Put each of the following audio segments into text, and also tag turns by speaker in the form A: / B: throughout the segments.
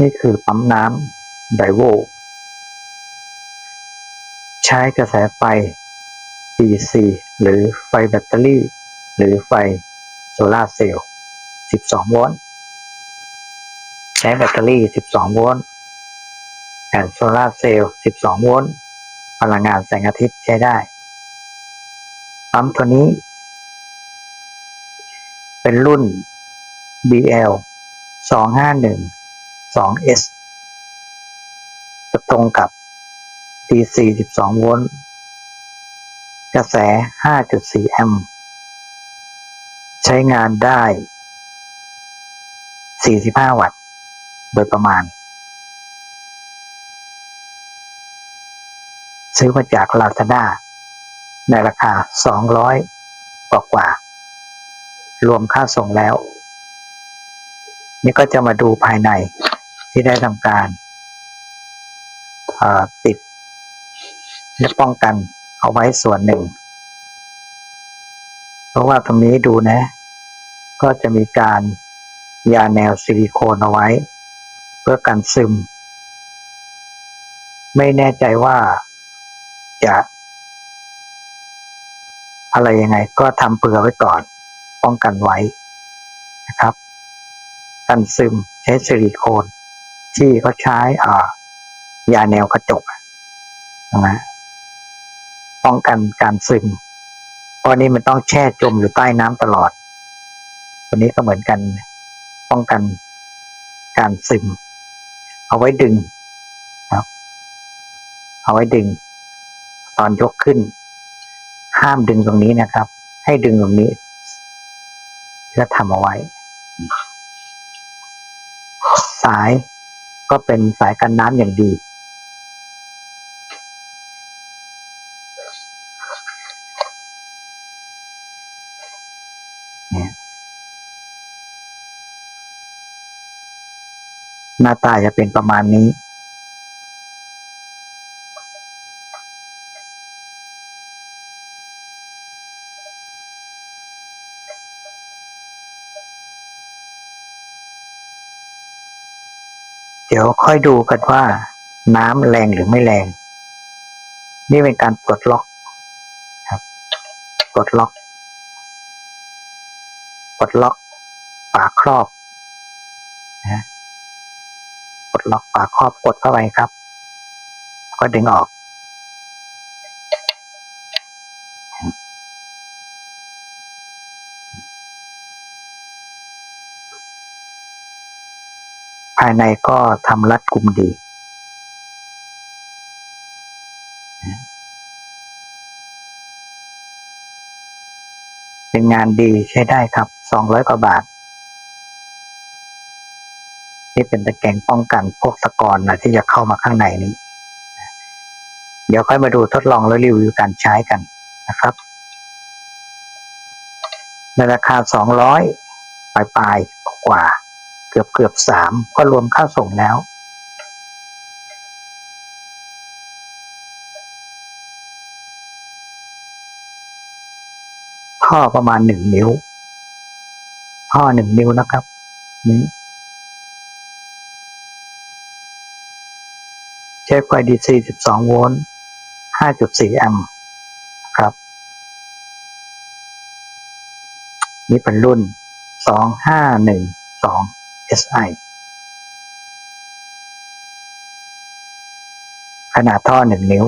A: นี่คือปั๊มน้ำไดโวใช้กระแสไฟ DC หรือไฟแบตเตอรี่ หรือไฟโซลาร์เซลล์ 12 โวลต์ ใช้แบตเตอรี่ 12 โวลต์แผงโซลาร์เซลล์ 12 โวลต์ พลังงานแสงอาทิตย์ใช้ได้ ปั๊มตัวนี้ เป็นรุ่น BL 251 2S จะตรงกับ DC 12 โวลต์ กระแส 5.4 แอมป์ ใช้งานได้ 45 วัตต์ โดยประมาณ ซื้อมาจาก Lazada ในราคา 200 กว่ากว่า รวมค่าส่งแล้ว นี่ก็จะมาดูภายใน ที่ได้ทำการติด และป้องกันเอาไว้ส่วนหนึ่ง เพราะว่าตรงนี้ดูนะ ก็จะมีการยาแนวซิลิโคนเอาไว้ เพื่อกันซึม ไม่แน่ใจว่าจะอะไรยังไงก็ทำเผื่อไว้ก่อน ป้องกันไว้นะครับ กันซึมใช้ซิลิโคน ที่เขาใช้อ่ายาแนวกระจกอะนะป้องกันการซึมเพราะนี้มันต้องแช่จมอยู่ใต้น้ำตลอดตัวนี้ก็เหมือนกัน ป้องกันการซึม เอาไว้ดึงครับ เอาไว้ดึง ตอนยกขึ้น ห้ามดึงตรงนี้นะครับ ให้ดึงตรงนี้ที่เราทำเอาไว้ สาย ก็เป็นสายกันน้ำอย่างดี หน้าตาจะเป็นประมาณนี้ เดี๋ยวค่อยดูกันว่า น้ำแรงหรือไม่แรง นี่เป็นการปลดล็อกครับปลดล็อกปลดล็อกฝาครอบนะปลดล็อกฝาครอบกดเข้าไปครับ ก็ดึงออก ภายในก็ทำรัดกุมดี เป็นงานดีใช้ได้ครับสองร้อยกว่าบาท นี่เป็นตะแกรงป้องกันพวกตะกอนนะที่จะเข้ามาข้างในนี้ เดี๋ยวค่อยมาดูทดลองและรีวิวการใช้กันนะครับในราคาสองร้อยปลายปลายๆกว่า เกือบเกือบสามก็รวมค่าส่งแล้ว ท่อประมาณหนึ่งนิ้ว ท่อหนึ่งนิ้วนะครับ นี้ใช้ไฟ DC 12โวลต์5.4แอมป์ครับ นี่เป็นรุ่น2512 SI ขนาดท่อหนึ่งนิ้ว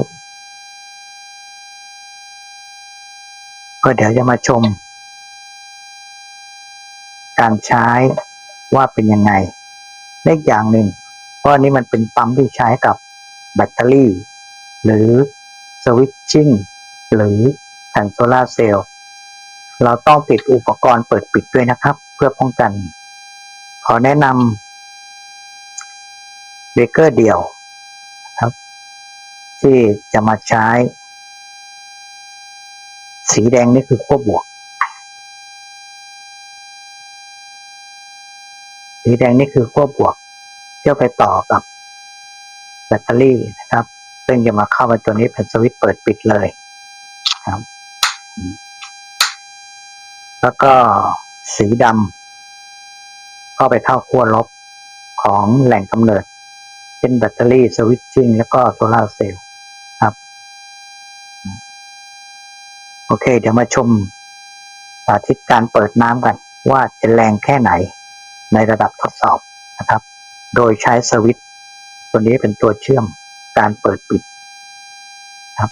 A: ก็เดี๋ยวจะมาชม การใช้ว่าเป็นยังไงเล็กอย่างหนึ่งเพราะนี้มันเป็นปั๊มที่ใช้กับแบตเตอรี่ หรือสวิตชิ่งหรือแผงโซลาเซลล์เราต้องติดอุปกรณ์เปิดปิดด้วยนะครับ เพื่อป้องกัน อแนะนำเบรกเกอร์เดี่ยวครับ ที่จะมาใช้ สีแดงนี่คือขั้วบวก สีแดงนี่คือขั้วบวกเที่เอาไปต่อกับแบตเตอรี่นะครับ ซึ่งจะมาเข้ามาตัวนี้เป็นสวิตช์เปิดปิดเลยครับ แล้วก็สีดำ ก็ไปเข้าขั้วลบของแหล่งกำเนิด เช่นแบตเตอรี่สวิตชิ่งแล้วก็โซลาร์เซลล์ครับ โอเค เดี๋ยวมาชมสาธิตการเปิดน้ำกัน ว่าจะแรงแค่ไหนในระดับทดสอบนะครับ โดยใช้สวิตตัวนี้เป็นตัวเชื่อมการเปิดปิดครับ